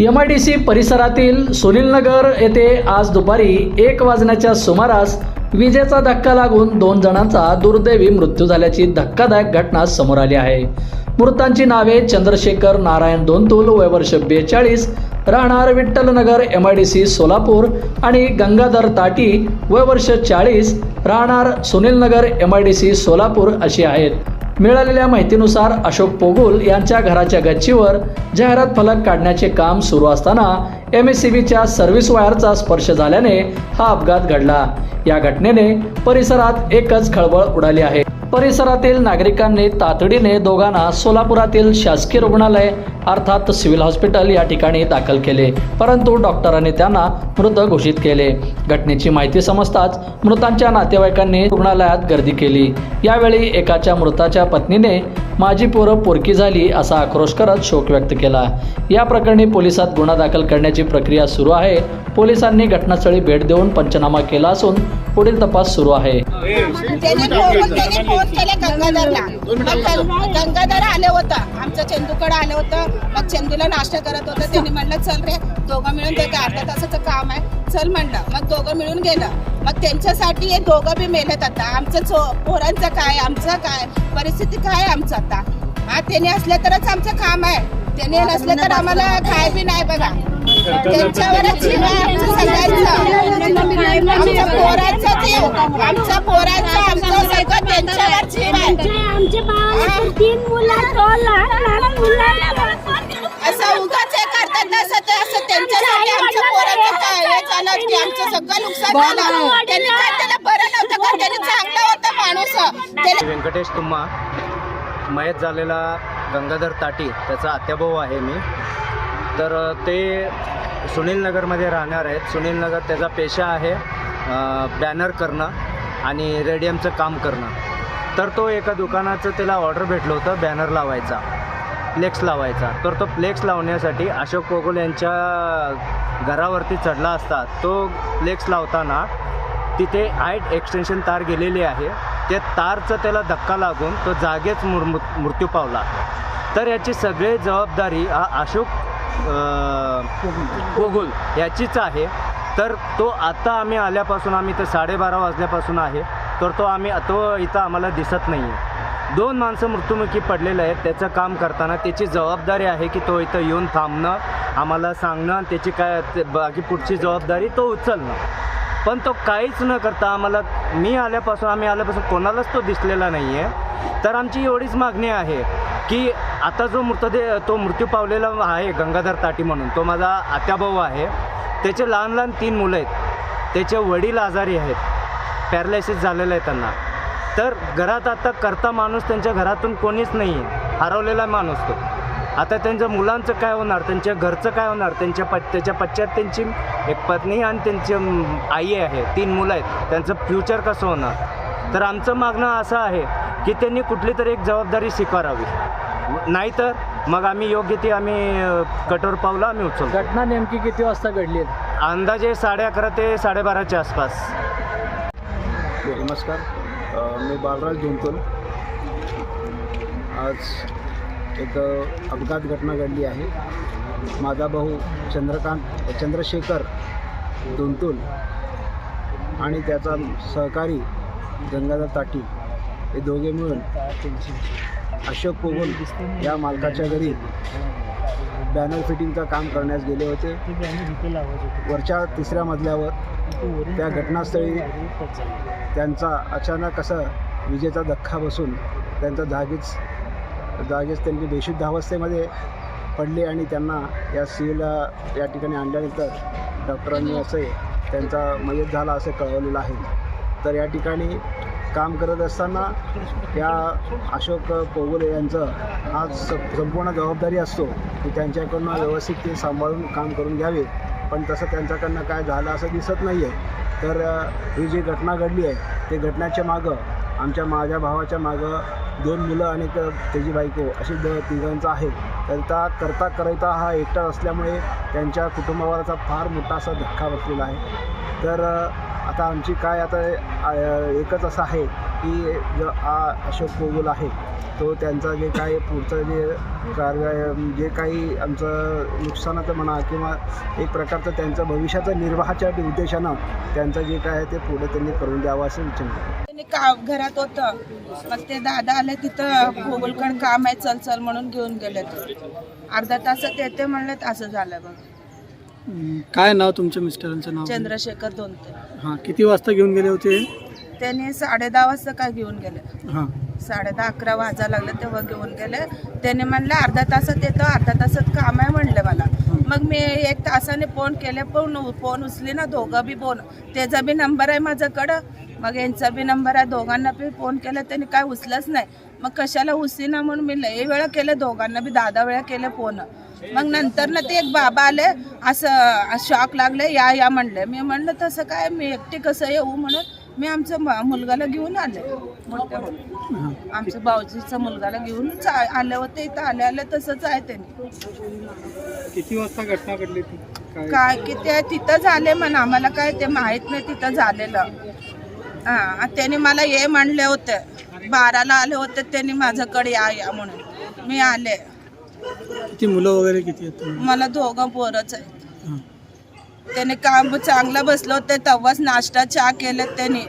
M I D C परिसरातील सुनीलनगर येथे आज दुपारी एक वाजण्याच्या सुमारास विजेचा धक्का लागून दोन जणांचा दुर्दैवी मृत्यू झाल्याची धक्कादायक घटना समोर आली आहे. मृतांची नावे चंद्रशेखर नारायण दोनतुल वय वर्ष बेचाळीस राहणार Vitthalnagar M I D C Solapur आणि गंगाधर ताटी वय वर्ष चाळीस राहणार Sunilnagar M I D C Solapur अशी आहेत. मिळालेल्या माहितीनुसार अशोक पोगुल यांच्या घराच्या गच्चीवर जाहिरात फलक काढण्याचे काम सुरू असताना एम एस सी बीच्या सर्व्हिस वायरचा स्पर्श झाल्याने हा अपघात घडला. या घटनेने परिसरात एकच खळबळ उडाली आहे. परिसरातील नागरिकांनी तातडीने दोघांना सोलापुरातील शासकीय रुग्णालय अर्थात सिव्हिल हॉस्पिटल या ठिकाणी दाखल केले परंतु डॉक्टरांनी त्यांना मृत घोषित केले. घटनेची माहिती समजताच मृतांच्या नातेवाईकांनी रुग्णालयात गर्दी केली. यावेळी एकाच्या मृताच्या पत्नीने माझी पोरं पोरकी झाली असा आक्रोश करत शोक व्यक्त केला. या प्रकरणी पोलिसात गुन्हा दाखल करण्याची प्रक्रिया सुरू आहे. पोलिसांनी घटनास्थळी भेट देऊन पंचनामा केला असून पुढील तपास सुरू आहे. गंगाधर आले होता. आमचं चेंदूकडे आलं होतं. मग चेंदूला नाश्ता करत होता. त्यांनी म्हणलं चल रे दोघं मिळून ते अर्धा तासाचं काम आहे. चल म्हणलं. मग दोघं मिळून गेलं. मग त्यांच्यासाठी हे दोघं बी मेहनत आता. आमचं पोरांचं काय? आमचं काय? परिस्थिती काय आमचं आता? हा त्याने असले तरच आमचं काम आहे. त्याने नसले तर आम्हाला काय बी नाही बघा. त्यांच्यावरच आमच्या पोरांचं आमच्या पोरांचं आमचं सगळं त्यांच्यावर जीव असं उगाच हे करतात ना असं ते असं त्यांच्यासाठी आमच्या पोरांचं काय हे झालं की आमचं सगळं नुकसान झालं. त्यांनी काय त्याला बरं व्यंकटेश तुम्हा मयत झालेला गंगाधर ताटी त्याचा आत्याभाऊ आहे मी. तर ते ते सुनीलनगरमध्ये राहणार आहेत. सुनील नगर त्याचा पेशा आहे बॅनर करणं आणि रेडियमचं काम करणं. तर तो एका दुकानाचं त्याला ऑर्डर भेटलं होतं बॅनर लावायचा फ्लेक्स लावायचा. तर तो फ्लेक्स लावण्यासाठी अशोक कोगुल यांच्या घरावरती चढला असता. तो फ्लेक्स लावताना तिथे आयट एक्सटेन्शन तार गेलेली आहे. त्या तारचं त्याला धक्का लागून तो जागेच मुर मृत्यू पावला. तर याची सगळी जबाबदारी हा अशोक गोगुल याचीच आहे. तर तो आता आम्ही आल्यापासून आम्ही ते साडेबारा वाजल्यापासून आहे. तर तो आम्ही तो इथं आम्हाला दिसत नाही आहे दोन माणसं मृत्युमुखी पडलेले आहेत. त्याचं काम करताना त्याची जबाबदारी आहे की तो इथं येऊन थांबणं आम्हाला सांगणं त्याची काय ते- बाकी पुढची जबाबदारी तो उचलणं. पण तो काहीच न करता आम्हाला मी आल्यापासून आम्ही आल्यापासून कोणालाच तो दिसलेला नाही आहे तर आमची एवढीच मागणी आहे की आता जो मृतदेह तो मृत्यू पावलेला आहे गंगाधर ताटी म्हणून तो माझा आत्याभाऊ आहे. त्याचे लहान लहान तीन मुलं आहेत. त्याचे वडील आजारी आहेत. पॅरालायसिस झालेलं आहे त्यांना. तर घरात आता करता माणूस त्यांच्या घरातून कोणीच नाही आहे हरवलेला माणूस तो. आता त्यांच्या मुलांचं काय होणार? त्यांच्या घरचं काय होणार? त्यांच्या प त्याच्या पश्चात त्यांची एक पत्नी आणि त्यांची आई आहे. तीन मुलं आहेत. त्यांचं फ्युचर कसं होणार? तर आमचं मागणं असं आहे की त्यांनी कुठली तरी एक जबाबदारी स्वीकारावी. नाहीतर मग आम्ही योग्य ती आम्ही कठोर पावलं आम्ही उचलतो. घटना नेमकी किती वाजता घडली आहे? अंदाजे साडे अकरा ते साडेबाराच्या आसपास. नमस्कार. मी बालराज धुंतुल आज एक अपघात घटना घडली आहे. माझा भाऊ चंद्रकांत चंद्रशेखर धुंतुल आणि त्याचा सहकारी गंगाधर ताटी हे दोघे मिळून अशोक पोगोल या मालकाच्या घरी बॅनर फिटिंगचं काम करण्यास गेले होते. वरच्या तिसऱ्या मजल्यावर त्या घटनास्थळी त्यांचा अचानक असा विजेचा धक्का बसून त्यांचा जागीच जागेच त्यांनी बेशुद्ध अवस्थेमध्ये पडले आणि त्यांना या सीला या ठिकाणी आणल्यानंतर डॉक्टरांनी असे त्यांचा मयत झाला असं कळवलेलं आहे. तर या ठिकाणी काम करत असताना या अशोक पोगोले यांचं हा स संपूर्ण जबाबदारी असतो की त्यांच्याकडनं व्यवस्थित ते सांभाळून काम करून घ्यावे. पण तसं त्यांच्याकडनं काय झालं असं दिसत नाही आहे तर ही जी घटना घडली आहे ते घटनेच्या मागं आमच्या माझ्या भावाच्या मागं दोन मुलं आणि एक त्याची बायको अशी द तिघांचा आहे. तर त्या करता करता हा एकटा असल्यामुळे त्यांच्या कुटुंबावरचा फार मोठा असा धक्का बसलेला आहे. तर आता आमची काय आता आ, एकच असं आहे की जो हा अशोक कोगुल आहे तो त्यांचा जे काय पुढचं जे कार्य जे काही आमचं नुकसानाचं म्हणा किंवा एक प्रकारचं त्यांचं भविष्याचं निर्वाहाच्या उद्देशानं त्यांचं जे काय आहे ते पुढे त्यांनी करून द्यावं असं विचार त्यांनी काम घरात होतं. मग ते दादा आले तिथं भोगलकण काम आहे चल चल म्हणून घेऊन गेले ते अर्धा तासात येते म्हणलं असं झालं बघ. काय नाव तुमच्या मिस्टरांचं नाव? चंद्रशेखर दोनते. हां किती वाजता घेऊन गेले होते? त्यांनी साडे दहा वाजता काय घेऊन गेले? हां. साडे दहा अकरा वाजा लागले तेव्हा घेऊन गेले. त्याने म्हणलं अर्धा तासात येतो अर्धा तासात काम आहे म्हणलं मला. मग मी एक तासाने फोन केले पण फोन उचली ना दोघं बी फोन. त्याचा बी नंबर आहे माझ्याकडं. मग यांचा बी नंबर आहे दोघांना बी फोन केला त्यांनी काय उचलच नाही. मग कशाला उचलीना म्हणून मी लई वेळा केलं दोघांना बी दहा दहा वेळा केले फोन. मग नंतर ना ते एक बाबा आले असं शॉक लागले या या म्हणले. मी म्हणलं तसं काय? मी एकटी कसं येऊ म्हणून? मी आमच्या म- मुलगाला घेऊन आले. मोठ्या आमच्या भाऊजीचा मुलगाला घेऊन आले होते इथं आले आले तसंच आहे त्यांनी किती वाजता घटना घडली ती? काय? काय किती आहे? तिथं झाले म्हण आम्हाला काय ते माहीत नाही तिथं झालेलं. हा त्यांनी मला ये म्हणले होते. बाराला आले होते त्यांनी माझ्याकडे या या म्हणून. मी आले. किती मुलं वगैरे किती आहेत मला दोघं पोरच आहेत. हां. त्याने काम चांगलं बसलं होते तेव्हाच नाश्ता चहा केलं त्यांनी.